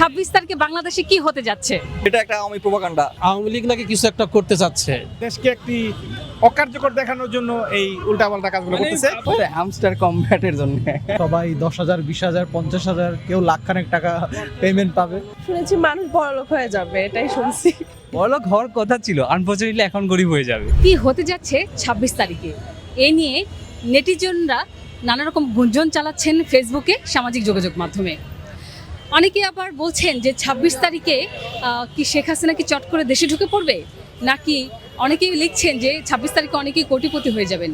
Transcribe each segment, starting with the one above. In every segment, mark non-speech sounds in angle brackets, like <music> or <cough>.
ছাব্বিশ তারিখে বাংলাদেশে কি হতে যাচ্ছে? এটা একটা আওয়ামী প্রোপাগান্ডা। আওয়ামী লীগ নাকি কিছু একটা করতে চাচ্ছে দেশকে একটি অকার্যকর দেখানোর জন্য এই উল্টাপাল্টা কাজগুলো করতেছে। হ্যামস্টার কমব্যাটের জন্য। সবাই দশ হাজার বিশ হাজার পঞ্চাশ হাজার কেউ লাখখানেক টাকা পেমেন্ট পাবে। শুনেছি মানুষ বড়লোক হয়ে যাবে এটাই শুনছি। বড়লোক হওয়ার কথা ছিল আনফর্চুনেটলি এখন গরিব হয়ে যাবে। কি হতে যাচ্ছে ছাব্বিশ তারিখে? এ নিয়ে নেটিজনরা নানা রকম গুঞ্জন চালাচ্ছেন ফেসবুকে সামাজিক যোগাযোগ মাধ্যমে। অনেকে আবার বলছেন যে ছাব্বিশ তারিখে কি শেখ হাসিনা কি চট করে দেশে ঢুকে পড়বে? নাকি অনেকেই লিখছেন যে ছাব্বিশ তারিখে অনেকেই কোটিপতি হয়ে যাবেন।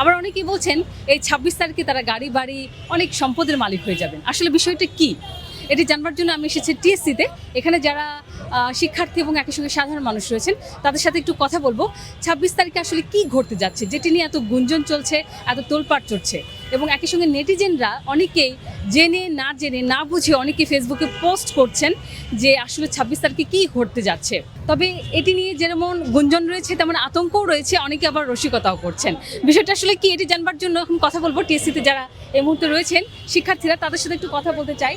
আবার অনেকেই বলছেন এই ছাব্বিশ তারিখে তারা গাড়ি, বাড়ি, অনেক সম্পদের মালিক হয়ে যাবেন। আসলে বিষয়টা কি? এটি জানবার জন্য আমি এসেছি টিএসসিতে। এখানে যারা শিক্ষার্থী এবং একই সঙ্গে সাধারণ মানুষ রয়েছেন, তাদের সাথে একটু কথা বলব। ছাব্বিশ তারিখে আসলে কি ঘটতে যাচ্ছে? যেটি নিয়ে এত গুঞ্জন চলছে, এত তোলপাড় চড়ছে এবং একই সঙ্গে নেটিজেনরা অনেকেই জেনে না জেনে, না বুঝে অনেকে ফেসবুকে পোস্ট করছেন যে আসলে ছাব্বিশ তারিখে কি ঘটতে যাচ্ছে। তবে এটি নিয়ে যেমন গুঞ্জন রয়েছে, তেমন আতঙ্কও রয়েছে, অনেকে আবার রসিকতাও করছেন। বিষয়টা আসলে কি এটি জানবার জন্য এখন কথা বলব। টিএসসিতে যারা এই মুহূর্তে রয়েছেন, শিক্ষার্থীরা তাদের সাথে একটু কথা বলতে চাই।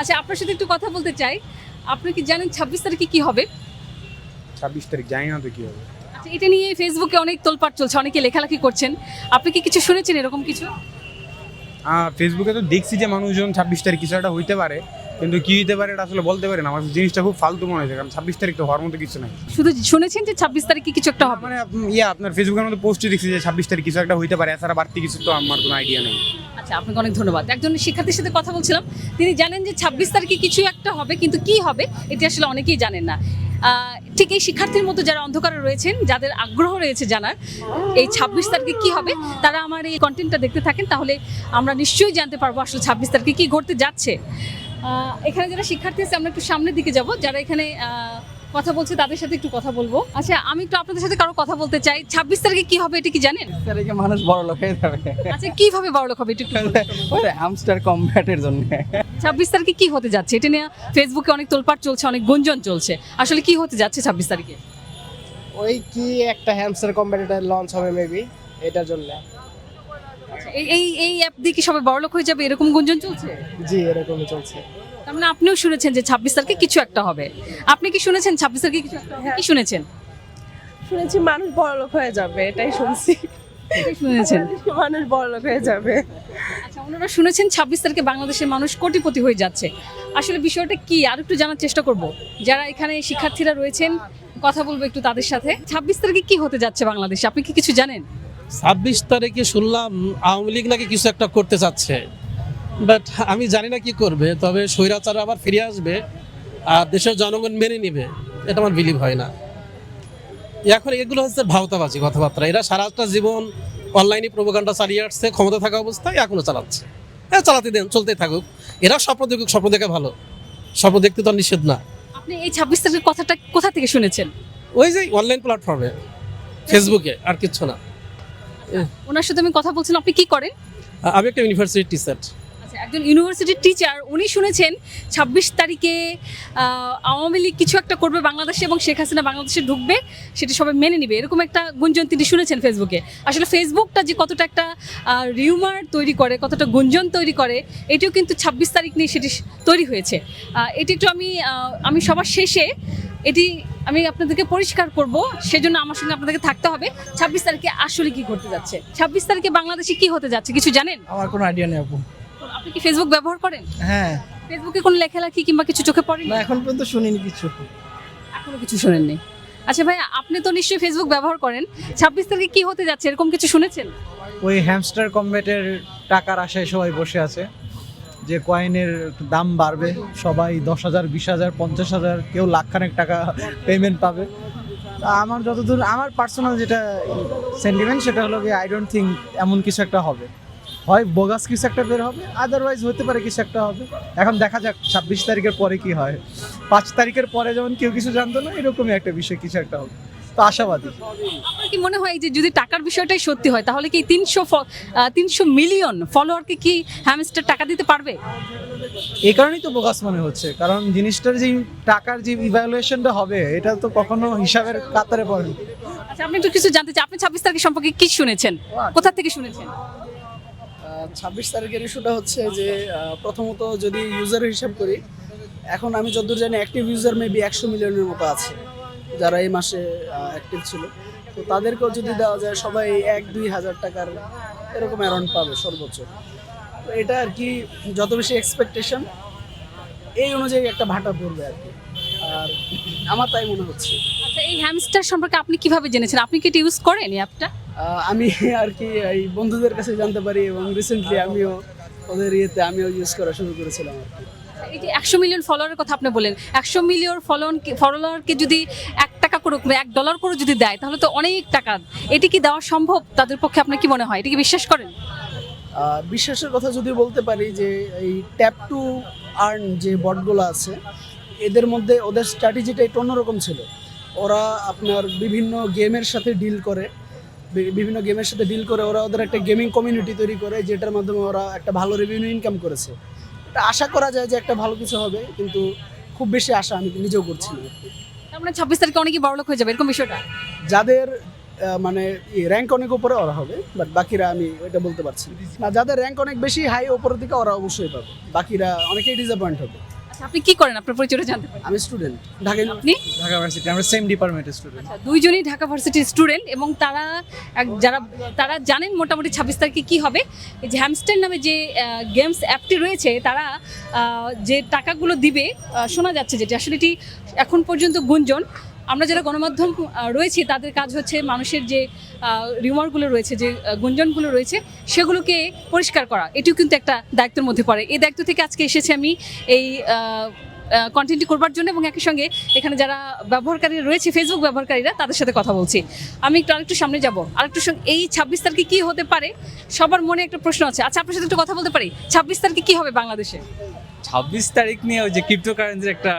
আচ্ছা আপনার সাথে একটু কথা বলতে চাই। আপনি কি জানেন ছাব্বিশ তারিখে কি হবে? ছাব্বিশ তারিখ জানি না তো কি হবে। আচ্ছা এটা নিয়ে ফেসবুকে অনেক তোলপাড় চলছে অনেকে লেখালেখি করছেন। আপনি কি কিছু শুনেছেন এরকম কিছু? ফেসবুকে তো দেখছি যে মানুষজন ছাব্বিশ তারিখ কিছু একটা হইতে পারে। কিন্তু কি হইতে পারে এটা আসলে বলতে পারে না। আমার জিনিসটা খুব ফালতু মনে হয়েছে কারণ ছাব্বিশ তারিখ তো হওয়ার মতো কিছু নাই। শুধু শুনেছেন যে ছাব্বিশ তারিখে কিছু একটা হবে? মানে আপ- ইয়ে আপনার ফেসবুকের মধ্যে পোস্টে দেখছি যে ছাব্বিশ তারিখ কিছু একটা হইতে পারে এছাড়া বাড়তি কিছু তো আমার কোনো আইডিয়া নেই। আচ্ছা আপনাকে অনেক ধন্যবাদ। একজন শিক্ষার্থীর সাথে কথা বলছিলাম তিনি জানেন যে ছাব্বিশ তারিখে কিছু একটা হবে কিন্তু কি হবে এটি আসলে অনেকেই জানেন না। আহ, ঠিক এই শিক্ষার্থীর মতো যারা অন্ধকারে রয়েছেন যাদের আগ্রহ রয়েছে জানার এই ছাব্বিশ তারিখে কি হবে তারা আমার এই কন্টেন্টটা দেখতে থাকেন তাহলে আমরা নিশ্চয়ই জানতে পারব আসলে ছাব্বিশ তারিখে কি ঘটতে যাচ্ছে। এখানে যারা শিক্ষার্থী আছে আমরা একটু সামনের দিকে যাব। যারা এখানে কথা বলছে তাদের সাথে একটু কথা বলব। আচ্ছা আমি একটু আপনাদের সাথে কারও কথা বলতে চাই। ছাব্বিশ তারিখে কি হবে এটা কি জানেন? তারিখে মানুষ বড় লোক হয়ে যাবে। আচ্ছা কীভাবে বড় লোক হবে একটু একটু হ্যামস্টার কমব্যাটের জন্য। ছাব্বিশ তারিখে কি হতে যাচ্ছে? এটা নিয়ে ফেসবুকে অনেক তোলপাট চলছে অনেক গুঞ্জন চলছে। আসলে কি হতে যাচ্ছে ছাব্বিশ তারিখে? ওই কি একটা হ্যামস্টার কম্পিটিটার লঞ্চ হবে মেবি এটার জন্য। এই এই এই অ্যাপ দিয়ে কি সবাই বড়লোক হয়ে যাবে? এরকম গুঞ্জন চলছে? জি এরকমই চলছে। তার মানে আপনিও শুনেছেন যে ছাব্বিশ তারিখে কিছু একটা হবে। আপনি কি শুনেছেন ছাব্বিশ তারিখে কিছু একটা কি শুনেছেন? শুনেছি মানুষ বড়লোক হয়ে যাবে এটাই শুনছি। শুনেছেন? মানুষ বড়লোক হয়ে যাবে। আচ্ছা ওনারা শুনেছেন ছাব্বিশ তারিখে বাংলাদেশের মানুষ কোটিপতি হয়ে যাচ্ছে। আসলে বিষয়টা কি? আর একটু জানার চেষ্টা করব। যারা এখানে শিক্ষার্থীরা রয়েছেন কথা বলব একটু তাদের সাথে। ছাব্বিশ তারিখে কি হতে যাচ্ছে বাংলাদেশে? আপনি কি কিছু জানেন? ছাব্বিশ তারিখে শুনলাম আওয়ামী লীগ নাকি কিছু একটা করতে চাচ্ছে। বাট আমি জানি না কি করবে তবে স্বৈরাচার আবার ফিরে আসবে আর দেশের জনগণ মেনে নিবে এটা আমার বিলিভ হয় না। এখন এগুলো হচ্ছে ভাওতাবাজি কথাবার্তা এরা সারাটা জীবন অনলাইনে প্রোপাগান্ডা চালিয়ে আসছে ক্ষমতা থাকা অবস্থায় এখনও চালাচ্ছে। হ্যাঁ চালাতে দেন চলতেই থাকুক। এরা স্বপ্ন দেখুক স্বপ্ন দেখে ভালো। স্বপ্ন দেখতে তো নিষেধ না। আপনি এই ছাব্বিশ তারিখের কথাটা কোথা থেকে শুনেছেন? ওই যে অনলাইন প্ল্যাটফর্মে ফেসবুকে আর কিচ্ছু না। ওনার সাথে আমি কথা বলছিলাম আপনি কি করেন? আমি একটা ইউনিভার্সিটি টিচার আচ্ছা একজন ইউনিভার্সিটির টিচার উনি শুনেছেন ছাব্বিশ তারিখে আওয়ামী লীগ কিছু একটা করবে বাংলাদেশে এবং শেখ হাসিনা বাংলাদেশে ঢুকবে সেটা সবাই মেনে নিবে। এরকম একটা গুঞ্জন তিনি শুনেছেন ফেসবুকে আসলে ফেসবুকটা যে কতটা একটা রিউমার তৈরি করে কতটা গুঞ্জন তৈরি করে এটিও কিন্তু ছাব্বিশ তারিখ নিয়ে সেটি তৈরি হয়েছে। এটি একটু আমি আমি সবার শেষে এটি আমি আপনাদেরকে পরিষ্কার করব সেজন্য আমার সঙ্গে আপনাদেরকে থাকতে হবে। ছাব্বিশ তারিখে আসলে কি করতে যাচ্ছে? ছাব্বিশ তারিখে বাংলাদেশে কি হতে যাচ্ছে? কিছু জানেন? আমার কোনো আইডিয়া নেই আপু। আপনি কি ফেসবুক ব্যবহার করেন? হ্যাঁ। ফেসবুকে কোনো লেখালেখি কিংবা কিছু চোখে পড়ে না এখন পর্যন্ত শুনিনি কিছু। এখনও কিছু শোনেননি। আচ্ছা ভাই আপনি তো নিশ্চয়ই ফেসবুক ব্যবহার করেন। ছাব্বিশ তারিখে কি হতে যাচ্ছে? এরকম কিছু শুনেছেন? ওই হ্যামস্টার কম্বেটের টাকার আশায় সবাই বসে আছে। যে কয়েনের দাম বাড়বে, সবাই দশ হাজার, বিশ হাজার, পঞ্চাশ হাজার, কেউ লাখখানেক টাকা পেমেন্ট পাবে। আমার যতদূর, আমার পার্সোনাল যেটা সেন্টিমেন্ট সেটা হলো কি আই ডোন্ট থিঙ্ক এমন কিছু একটা হবে। হয় বোগাস কিছু একটা বের হবে আদারওয়াইজ হতে পারে কিছু একটা হবে। এখন দেখা যাক, ছাব্বিশ তারিখের পরে কি হয়। পাঁচ তারিখের পরে যেমন কেউ কিছু জানতো না, এরকমই একটা বিষয়, কিছু একটা হবে। তো আশাবাদী। আপনার কি মনে হয় যে যদি টাকার বিষয়টাই সত্যি হয় তাহলে কি তিনশো তিনশো মিলিয়ন ফলোয়ারকে কি হ্যামস্টার টাকা দিতে পারবে? এই কারণেই তো বোগাস মনে হচ্ছে কারণ জিনিসটার যে টাকার যে ইভ্যালুয়েশনটা হবে এটা তো কখনো হিসাবের কাতারে পড়ে আচ্ছা আপনি একটু কিছু জানতে চাই আপনি ছাব্বিশ তারিখ সম্পর্কে কি শুনেছেন? কোথা থেকে শুনেছেন? ছাব্বিশ তারিখের ইস্যুটা হচ্ছে যে আহ, প্রথমত যদি ইউজার হিসাব করি এখন আমি যতদূর জানি অ্যাক্টিভ ইউজার মেবি একশো মিলিয়নের মতো আছে। যারা এই মাসে অ্যাক্টিভ ছিল তো তাদেরকেও যদি দেওয়া যায় সবাই এক দুই হাজার টাকার এরকম অ্যারাউন্ড পাবে সর্বোচ্চ। তো এটা আর কি যত বেশি এক্সপেকটেশন এই অনুযায়ী একটা ভাটা পড়বে আর কি। আর আমার তাই মনে হচ্ছে। আচ্ছা এই হ্যামস্টার সম্পর্কে আপনি কীভাবে জেনেছেন? আপনি কি এটা ইউজ করেন এই অ্যাপটা আমি আর কি এই বন্ধুদের কাছে জানতে পারি এবং রিসেন্টলি আমিও ওদের ইয়েতে আমিও ইউজ করা শুরু করেছিলাম আর কি। এই যে একশো মিলিয়ন ফলোয়ারের কথা আপনি বলেন একশো মিলিয়ন ফলোন ফলোয়ারকে যদি এক টাকা করে এক ডলার করে যদি দেয়, তাহলে তো অনেক টাকা। এটি কি দেওয়া সম্ভব? তাদের পক্ষে আপনার কি মনে হয়? এটা কি বিশ্বাস করেন? বিশ্বাসের কথা যদি বলতে পারি যে, এই ট্যাপ টু আর্ন যে বটগুলো আছে, এদের মধ্যে ওদের স্ট্র্যাটেজিটা একটু অন্যরকম ছিল। ওরা আপনার বিভিন্ন গেমের সাথে ডিল করে বিভিন্ন গেমের সাথে ডিল করে, ওরা ওদের একটা গেমিং কমিউনিটি তৈরি করে, যেটার মাধ্যমে ওরা একটা ভালো রেভিনিউ ইনকাম করেছে। আশা করা যায় যে একটা ভালো কিছু হবে কিন্তু খুব বেশি আশা আমি নিজেও করছি না। তার মানে ছাব্বিশ তারিখে অনেকেই বড় লোক হয়ে যাবে এরকম বিষয়টা? যাদের মানে র্যাঙ্ক অনেক উপরে ওরা হবে বাট বাকিরা আমি এটা বলতে পারছি না। না যাদের র্যাঙ্ক অনেক বেশি হাই উপরের দিকে ওরা অবশ্যই পাবে। বাকিরা অনেকেই ডিসঅ্যাপয়েন্ট হবে। আচ্ছা, আপনি কি করেন? আপনার পরিচয়টা জানতে পারি। আমি স্টুডেন্ট ঢাকা আপনি? ঢাকা ভার্সিটি আমরা সেম ডিপার্টমেন্টের স্টুডেন্ট আচ্ছা, দুইজনই ঢাকা ভার্সিটির স্টুডেন্ট এবং তারা এক- যারা তারা জানেন মোটামুটি ছাব্বিশ তারিখে কি হবে। এই যে হ্যামস্টার নামে যে গেমস অ্যাপটি রয়েছে তারা যে টাকাগুলো দিবে শোনা যাচ্ছে যেটা আসলে এটি এখন পর্যন্ত গুঞ্জন। আমরা যারা গণমাধ্যম রয়েছি, তাদের কাজ হচ্ছে মানুষের যে রিউমারগুলো রয়েছে, যে গুঞ্জনগুলো রয়েছে, সেগুলোকে পরিষ্কার করা। এটিও কিন্তু একটা দায়িত্বের মধ্যে পড়ে। এই দায়িত্ব থেকে আজকে এসেছি আমি এই কন্টেন্টটি করবার জন্য এবং একই সঙ্গে এখানে যারা ব্যবহারকারী রয়েছে ফেসবুক ব্যবহারকারীরা, তাদের সাথে কথা বলছি। আমি একটু আরেকটু সামনে যাব। আরেকটু এই ছাব্বিশ তারিখে কী হতে পারে? সবার মনে একটা প্রশ্ন আছে। আচ্ছা আপনার সাথে একটু কথা বলতে পারি। ছাব্বিশ তারিখে কী হবে বাংলাদেশে? ছাব্বিশ তারিখ নিয়ে ওই যে ক্রিপ্টো কারেন্সির একটা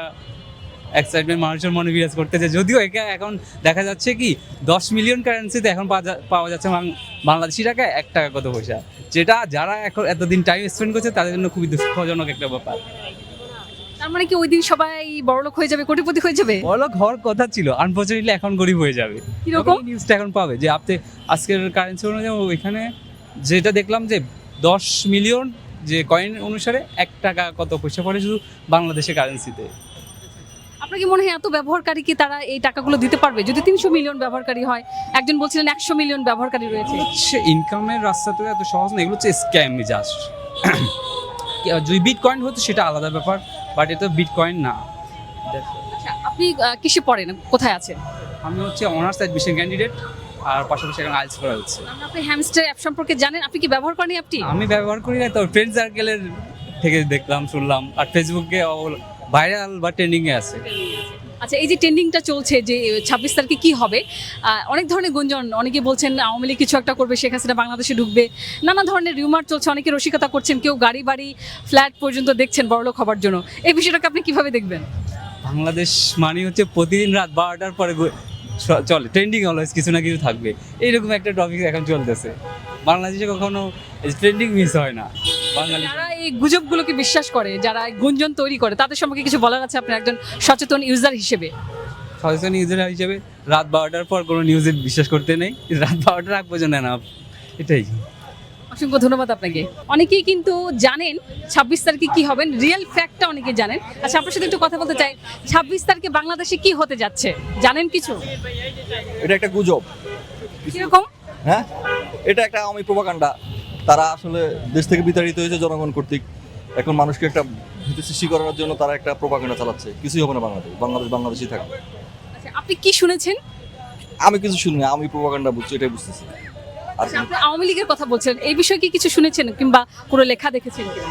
এক্সাইটমেন্ট মানুষের মনে বিরাজ করতেছে। যদিও একা এখন দেখা যাচ্ছে কি দশ মিলিয়ন কারেন্সিতে এখন পাওয়া যাচ্ছে বাংলাদেশি টাকায় এক টাকা কত পয়সা। যেটা যারা এখন এতদিন টাইম স্পেন্ড করছে তাদের জন্য খুবই দুঃখজনক একটা ব্যাপার। তার মানে কি ওই দিন সবাই বড়লোক হয়ে যাবে কোটিপতি হয়ে যাবে? বড়লোক হওয়ার কথা ছিল আনফর্চুনেটলি এখন গরিব হয়ে যাবে। কীরকম? নিউজটা এখন পাবে যে আপনি আজকের কারেন্সি অনুযায়ী ওইখানে যেটা দেখলাম যে দশ মিলিয়ন যে কয়েন অনুসারে এক টাকা কত পয়সা পড়ে শুধু বাংলাদেশের কারেন্সিতে আপনার কি মনে হয় এত ব্যবহারকারী কি তারা এই টাকাগুলো দিতে পারবে? যদি তিনশো মিলিয়ন ব্যবহারকারী হয় একজন বলছিলেন একশো মিলিয়ন ব্যবহারকারী রয়েছে। ইনকামের রাস্তা তো এত সহজ না এগুলো হচ্ছে স্ক্যাম জাস্ট <clears throat> যদি বিট কয়েন হতো সেটা আলাদা ব্যাপার বাট এটা বিট কয়েন না। আচ্ছা আপনি কিসে পড়েন? কোথায় আছেন? আমি হচ্ছে অনার্স অ্যাডমিশন ক্যান্ডিডেট আর পাশাপাশি এখন আইলস করা হচ্ছে। আপনি হ্যামস্টার অ্যাপ সম্পর্কে জানেন? আপনি কি ব্যবহার করেন অ্যাপটি আমি ব্যবহার করি না তো ফ্রেন্ড সার্কেলের থেকে দেখলাম শুনলাম। আর ফেসবুকে ভাইরাল বা ট্রেন্ডিংয়ে আছে। আচ্ছা এই যে ট্রেন্ডিংটা চলছে যে ছাব্বিশ তারিখে কি হবে? অনেক ধরনের গুঞ্জন অনেকে বলছেন আওয়ামী লীগ কিছু একটা করবে শেখ হাসিনা বাংলাদেশে ঢুকবে। নানা ধরনের রিউমার চলছে অনেকে রসিকতা করছেন কেউ গাড়ি বাড়ি ফ্ল্যাট পর্যন্ত দেখছেন বড়লোক হবার জন্য। এই বিষয়টাকে আপনি কীভাবে দেখবেন? বাংলাদেশ মানে হচ্ছে প্রতিদিন রাত বারোটার পরে চলে। ট্রেন্ডিং অলওয়েজ কিছু না কিছু থাকবে। এইরকম একটা টপিক এখন চলতেছে। বাংলাদেশে কখনো ট্রেন্ডিং মিস হয় না। বাঙালি এই গুজবগুলোকে বিশ্বাস করে যারা গুঞ্জন তৈরি করে তাদের সম্পর্কে কিছু বলার আছে আপনার একজন সচেতন ইউজার হিসেবে? সচেতন ইউজার হিসেবে রাত বারোটার পর কোনো নিউজে বিশ্বাস করতে নেই। রাত বারোটার আগ পর্যন্ত না এটাই। অসংখ্য ধন্যবাদ আপনাকে। অনেকেই কিন্তু জানেন ছাব্বিশ তারিখে কি হবেন রিয়েল ফ্যাক্টটা অনেকে জানেন। আচ্ছা আপনার সাথে একটু কথা বলতে চাই ছাব্বিশ তারিখে বাংলাদেশে কি হতে যাচ্ছে? জানেন কিছু? এটা একটা গুজব। কীরকম? হ্যাঁ? এটা একটা আওয়ামী প্রোপাগান্ডা তারা আসলে দেশ থেকে বিতাড়িত হয়েছে জনগণ কর্তৃক। এখন মানুষকে একটা ভীতি সৃষ্টি করার জন্য তারা একটা প্রোপাগান্ডা চালাচ্ছে। কিছুই হবে না বাংলাদেশ। বাংলাদেশ বাংলাদেশই থাকবে। আচ্ছা আপনি কি শুনেছেন? আমি কিছু শুনি আমি প্রোপাগান্ডা বুঝছি এটাই বুঝতেছি। আর আচ্ছা, আপনি আওয়ামী লীগের কথা বলছেন। এই বিষয়ে কি কিছু শুনেছেন কিংবা কোনো লেখা দেখেছেন কিনা?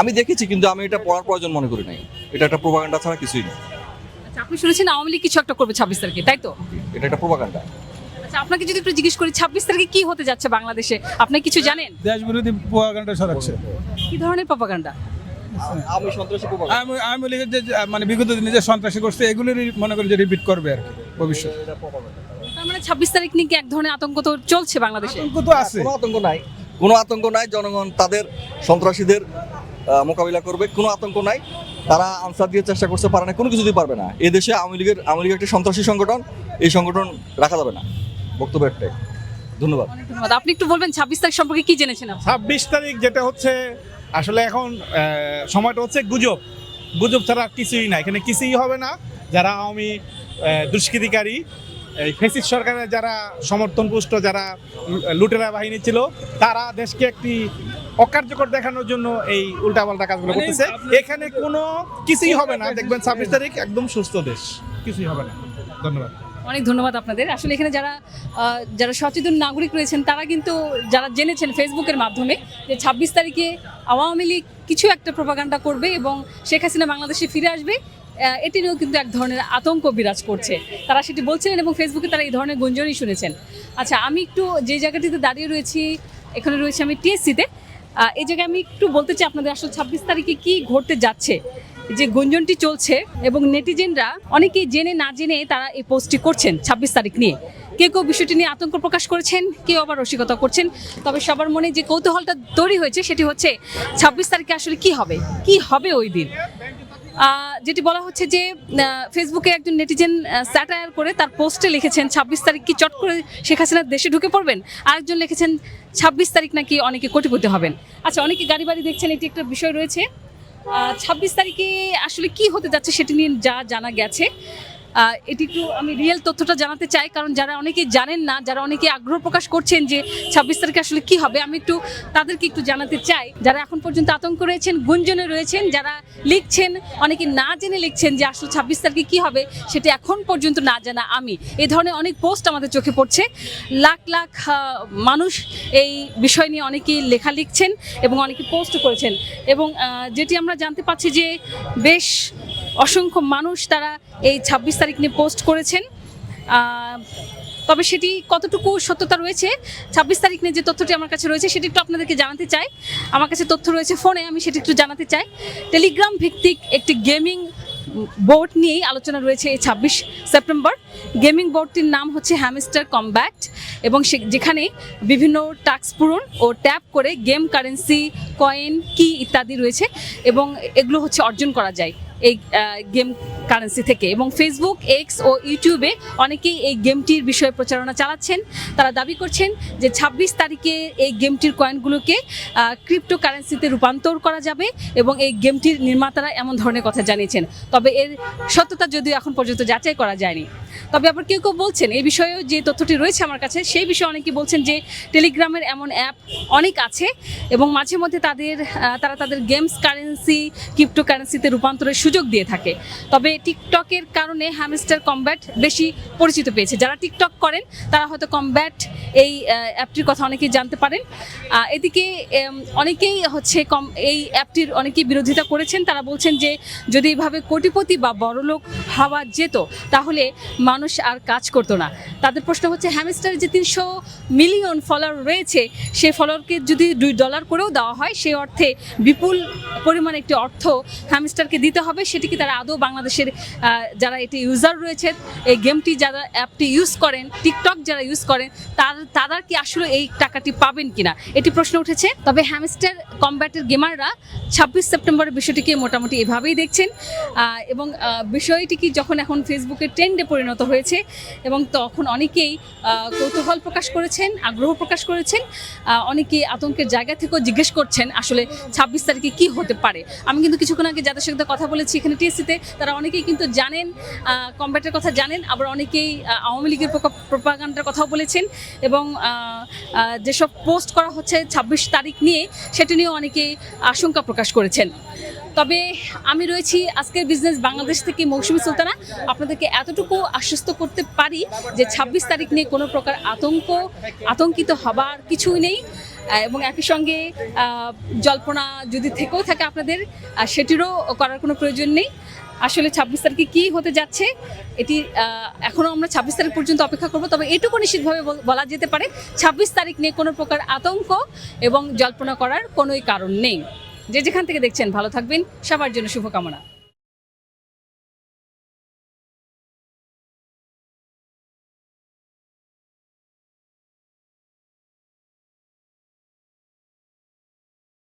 আমি দেখেছি কিন্তু আমি এটা পড়ার প্রয়োজন মনে করি নাই। এটা একটা প্রোপাগান্ডা ছাড়া কিছুই না আচ্ছা আপনি শুনেছেন আওয়ামী লীগ কিছু একটা করবে ছাব্বিশ তারিখে তাই তো? এটা একটা প্রোপাগান্ডা আচ্ছা আপনাকে যদি একটু জিজ্ঞেস করি ছাব্বিশ তারিখে কি হতে যাচ্ছে বাংলাদেশে? আপনি কিছু জানেন? দেশ বিরোধী প্রোপাগান্ডা ছড়াচ্ছে কি ধরনের প্রপাগান্ডা আমি প্রোপাগান্ডা আমি আমি লীগের যে মানে বিগত দিনে যে সন্ত্রাসী করছে এগুলোরই মনে করি যে রিপিট করবে আর কি ভবিষ্যৎ মানে ছাব্বিশ তারিখ নিয়ে এক ধরনের আতঙ্ক তো চলছে বাংলাদেশে? আতঙ্ক তো আছে। কোনো আতঙ্ক নাই। কোনো আতঙ্ক নাই জনগণ তাদের সন্ত্রাসীদের মোকাবিলা করবে কোনো আতঙ্ক নাই। তারা আনসার দিয়ে চেষ্টা করতে পারে না কোনো কিছুতেই পারবে না। এদেশে দেশে আওয়ামী লীগের আওয়ামী লীগ একটা সন্ত্রাসী সংগঠন এই সংগঠন রাখা যাবে না। বক্তব্য একটাই। ধন্যবাদ। ধন্যবাদ। আপনি একটু বলবেন ছাব্বিশ তারিখ সম্পর্কে কি জেনেছেন ছাব্বিশ তারিখ যেটা হচ্ছে আসলে এখন সময়টা হচ্ছে গুজব। গুজব ছাড়া আর কিছুই না এখানে কিছুই হবে না। যারা আওয়ামী দুষ্কৃতিকারী এই ফেসিস সরকারের যারা সমর্থন পুষ্ট যারা লুটেরা বাহিনী ছিল তারা দেশকে একটি অকার্যকর দেখানোর জন্য এই উল্টাপাল্টা কাজগুলো করতেছে। এখানে কোনো কিছুই হবে না। দেখবেন ছাব্বিশ তারিখ একদম সুস্থ দেশ। কিছুই হবে না। ধন্যবাদ। অনেক ধন্যবাদ আপনাদের। আসলে এখানে যারা যারা সচেতন নাগরিক রয়েছেন, তারা কিন্তু যারা জেনেছেন ফেসবুকের মাধ্যমে যে ছাব্বিশ তারিখে আওয়ামী লীগ কিছু একটা প্রপাগান্ডা করবে এবং শেখ হাসিনা বাংলাদেশে ফিরে আসবে এটি নিয়েও কিন্তু এক ধরনের আতঙ্ক বিরাজ করছে। তারা সেটি বলছিলেন এবং ফেসবুকে তারা এই ধরনের গুঞ্জনই শুনেছেন। আচ্ছা আমি একটু যে জায়গাটিতে দাঁড়িয়ে রয়েছি, এখানে রয়েছে আমি টিএসসিতে। এই জায়গায় আমি একটু বলতে চাই আপনাদের, আসলে ছাব্বিশ তারিখে কি ঘটতে যাচ্ছে? যে গুঞ্জনটি চলছে এবং নেটিজেনরা অনেকেই জেনে না জেনে তারা এই পোস্টটি করছেন ছাব্বিশ তারিখ নিয়ে। কেউ কেউ বিষয়টি নিয়ে আতঙ্ক প্রকাশ করেছেন, কেউ আবার রসিকতা করছেন, তবে সবার মনে যে কৌতূহলটা তৈরি হয়েছে সেটি হচ্ছে ছাব্বিশ তারিখে আসলে কি হবে? কি হবে ওই দিন? যেটি বলা হচ্ছে যে ফেসবুকে একজন নেটিজেন স্যাটায়ার করে তার পোস্টে লিখেছেন, ছাব্বিশ তারিখ কি চট করে শেখ হাসিনার দেশে ঢুকে পড়বেন? আরেকজন লিখেছেন, ছাব্বিশ তারিখ নাকি অনেকে কোটিপতি হবেন? আচ্ছা অনেকে গাড়ি বাড়ি দেখছেন, এটি একটা বিষয় রয়েছে। ছাব্বিশ তারিখে আসলে কি হতে যাচ্ছে সেটি নিয়ে যা জানা গেছে। এটি একটু আমি রিয়েল তথ্যটা জানাতে চাই, কারণ যারা অনেকে জানেন না, যারা অনেকে আগ্রহ প্রকাশ করছেন যে ছাব্বিশ তারিখে আসলে কি হবে, আমি একটু তাদেরকে একটু জানাতে চাই। যারা এখন পর্যন্ত আতঙ্ক রয়েছেন, গুঞ্জনে রয়েছেন, যারা লিখছেন, অনেকে না জেনে লিখছেন যে আসলে ছাব্বিশ তারিখে কি হবে, সেটি এখন পর্যন্ত না জানা আমি। এ ধরনের অনেক পোস্ট আমাদের চোখে পড়ছে। লাখ লাখ মানুষ এই বিষয় নিয়ে অনেকেই লেখা লিখছেন এবং অনেকে পোস্ট করেছেন। এবং যেটি আমরা জানতে পারছি যে বেশ অসংখ্য মানুষ তারা এই ছাব্বিশ তারিখ নিয়ে পোস্ট করেছেন। তবে সেটি কতটুকু সত্যতা রয়েছে, ছাব্বিশ তারিখ নিয়ে যে তথ্যটি আমার কাছে রয়েছে সেটি একটু আপনাদেরকে জানাতে চাই। আমার কাছে তথ্য রয়েছে ফোনে, আমি সেটি একটু জানাতে চাই। টেলিগ্রাম ভিত্তিক একটি গেমিং বোর্ড নিয়েই আলোচনা রয়েছে এই ছাব্বিশ সেপ্টেম্বর। গেমিং বোর্ডটির নাম হচ্ছে হ্যামস্টার কমব্যাট এবং সে, যেখানে বিভিন্ন টাস্ক পূরণ ও ট্যাপ করে গেম কারেন্সি, কয়েন, কি ইত্যাদি রয়েছে এবং এগুলো হচ্ছে অর্জন করা যায়। এই গেম কারেন্সি থেকে। এবং ফেসবুক এক্স ও ইউটিউবে অনেকেই এই গেমটির বিষয়ে প্রচারণা চালাচ্ছেন। তারা দাবি করছেন যে ছাব্বিশ তারিখে এই গেমটির কয়েনগুলোকে ক্রিপ্টো কারেন্সিতে রূপান্তর করা যাবে এবং এই গেমটির নির্মাতারা এমন ধরনের কথা জানিয়েছেন। তবে এর সত্যতা যদিও এখন পর্যন্ত যাচাই করা যায়নি। তবে আবার কেউ কেউ বলছেন, এই বিষয়েও যে তথ্যটি রয়েছে আমার কাছে, সেই বিষয়ে অনেকে বলছেন যে টেলিগ্রামের এমন অ্যাপ অনেক আছে এবং মাঝে মধ্যে তাদের তারা তাদের গেমস কারেন্সি ক্রিপ্টো কারেন্সিতে রূপান্তরের সুযোগ দিয়ে থাকে। তবে টিকটকের কারণে হ্যামস্টার কমব্যাট বেশি পরিচিত পেয়েছে। যারা টিকটক করেন, তারা হয়তো কমব্যাট এই অ্যাপটির কথা অনেকেই জানতে পারেন। এদিকে অনেকেই হচ্ছে কম, এই অ্যাপটির অনেকেই বিরোধিতা করেছেন। তারা বলছেন যে, যদি এভাবে কোটিপতি বা বড়লোক হওয়া যেত, তাহলে মানুষ আর কাজ করতো না। তাদের প্রশ্ন হচ্ছে হ্যামস্টারের যে তিনশো মিলিয়ন ফলোয়ার রয়েছে, সে ফলোয়ারকে যদি দুই ডলার করেও দেওয়া হয় সেই অর্থে বিপুল পরিমাণ একটি অর্থ হ্যামস্টারকে দিতে হবে। সেটি কি তারা আদৌ বাংলাদেশের যারা এটি ইউজার রয়েছে এই গেমটি যারা অ্যাপটি ইউজ করেন টিকটক যারা ইউজ করেন, তার, তারা কি আসলে এই টাকাটি পাবেন কিনা? এটি প্রশ্ন উঠেছে। তবে হ্যামস্টার কমব্যাটের গেমাররা ছাব্বিশ সেপ্টেম্বরের বিষয়টিকে মোটামুটি এভাবেই দেখছেন। এবং বিষয়টি কি যখন এখন ফেসবুকের ট্রেন্ডে পরিণত হয়েছে, এবং তখন অনেকেই কৌতূহল প্রকাশ করেছেন, আগ্রহ প্রকাশ করেছেন অনেকে আতঙ্কের জায়গা থেকেও জিজ্ঞেস করছেন আসলে ছাব্বিশ তারিখে কি হতে পারে? আমি কিন্তু কিছুক্ষণ আগে যাদের সাথে কথা বলেছি এখানে টিএসসিতে। তারা অনেকেই কিন্তু জানেন কম্ব্যাটের কথা জানেন, আবার অনেকেই আওয়ামী লীগের প্রপাগান্ডার কথাও বলেছেন এবং যেসব পোস্ট করা হচ্ছে ছাব্বিশ তারিখ নিয়ে, সেটা নিয়েও অনেকেই আশঙ্কা প্রকাশ করেছেন। তবে আমি রয়েছি আজকের বিজনেস বাংলাদেশ থেকে মৌসুমি সুলতানা। আপনাদেরকে এতটুকু আশ্বস্ত করতে পারি যে ছাব্বিশ তারিখ নিয়ে কোনো প্রকার আতঙ্ক, আতঙ্কিত হবার কিছুই নেই। এবং একই সঙ্গে জল্পনা যদি থেকেও থাকে আপনাদের সেটিরও করার কোনো প্রয়োজন নেই। আসলে ছাব্বিশ তারিখে কী হতে যাচ্ছে, এটি এখনও আমরা ছাব্বিশ তারিখ পর্যন্ত অপেক্ষা করব, তবে এটুকু নিশ্চিতভাবে বল- যেতে পারে, ছাব্বিশ তারিখ নিয়ে কোনো প্রকার আতঙ্ক এবং জল্পনা করার কোনোই কারণ নেই। যে যেখান থেকে দেখছেন, ভালো থাকবেন, সবার জন্য শুভকামনা।